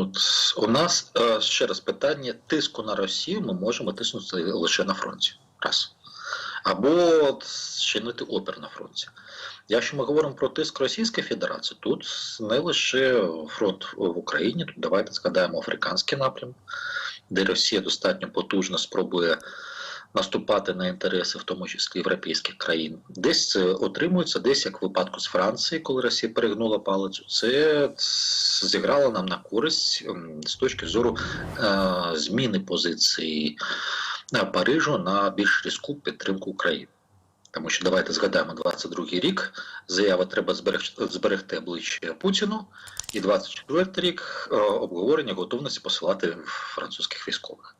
От у нас е, ще раз питання тиску на Росію ми можемо тиснути лише на фронті. Раз. Або чинити опір на фронті. Якщо ми говоримо про тиск Російської Федерації, тут не лише фронт в Україні, тут давайте згадаємо африканський напрям, де Росія достатньо потужно спробує наступати на інтереси, в тому числі європейських країн. Десь це отримується, десь як в випадку з Франції, коли Росія перегнула палицю. Це зіграло нам на користь з точки зору е, зміни позиції е, Парижу на більш різку підтримку України. Тому що давайте згадаємо 22-й рік. Заява треба зберегти, зберегти обличчя Путіну, і 24-й рік е, обговорення готовності посилати французьких військових.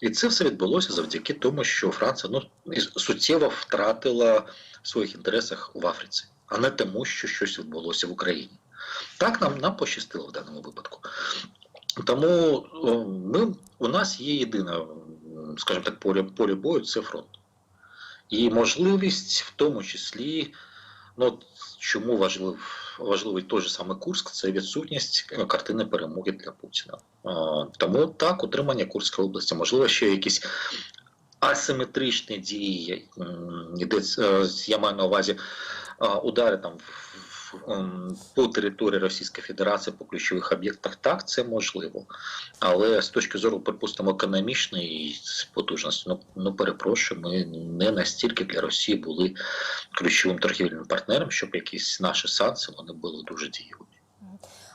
І це все відбулося завдяки тому, що Франція ну, суттєво втратила в своїх інтересах в Африці, а не тому, що щось відбулося в Україні. Так нам, нам пощастило в даному випадку. Тому ми, у нас є єдине, скажімо так, поле, поле бою це фронт. І можливість, в тому числі, ну чому важлив, важливий той же саме Курск, це відсутність е, картини перемоги для Путіна. Тому так, утримання Курської області, можливо, ще якісь асиметричні дії, йдеться, е, я маю на увазі удари там ем, по території Російської Федерації по ключових об'єктах, так, це можливо. Але з точки зору, припустимо, економічної потужності, ну, ну перепрошую, ми не настільки для Росії були ключовим торгівельним партнером, щоб якісь наші санкції вони були дуже дієвими.